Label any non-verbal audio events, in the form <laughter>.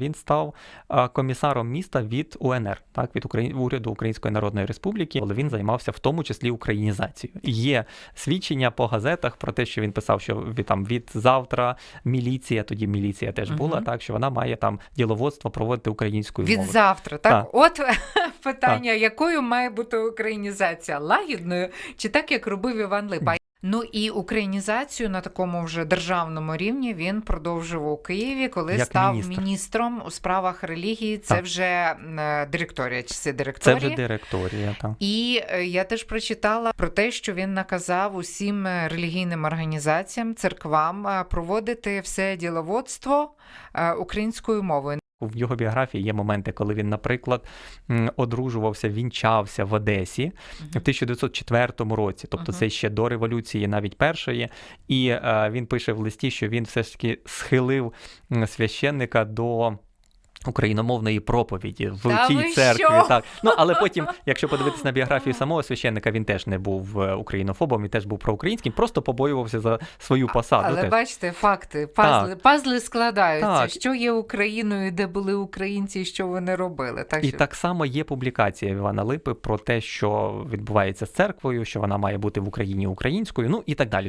Він став комісаром міста від УНР, так від Украї... уряду Української Народної Республіки, але він займався в тому числі українізацією. Є свідчення по газетах про те, що він писав, що від там від завтра міліція, тоді міліція теж була, Мгм. так що вона має там діловодство проводити українською Від мовою. завтра, так? Так. От <laughs> питання, якою має бути українізація? Лагідною чи так, як робив Іван Липа? Ну і українізацію на такому вже державному рівні він продовжував у Києві, коли Як став міністр. міністром у справах релігії. Це Так. вже е, директорія, чи це Це директорія? вже директорія. Так. І е, я теж прочитала про те, що він наказав усім е, релігійним організаціям, церквам проводити все діловодство українською мовою. В його біографії є моменти, коли він, наприклад, одружувався, вінчався в Одесі в 1904 році, тобто це ще до революції, навіть першої. І е, він пише в листі, що він все ж таки схилив священника до. Україномовної проповіді в Та тій церкві, що? так ну але <laughs> потім, якщо подивитися на біографію самого священника, він теж не був е, українофобом, він теж був проукраїнським, просто побоювався за свою посаду. Але теж. бачите, факти, пазли, пазли складаються. Так. Що є Україною, де були українці, і що вони робили. Так І що так само є публікація Івана Липи про те, що відбувається з церквою, що вона має бути в Україні українською, ну і так далі.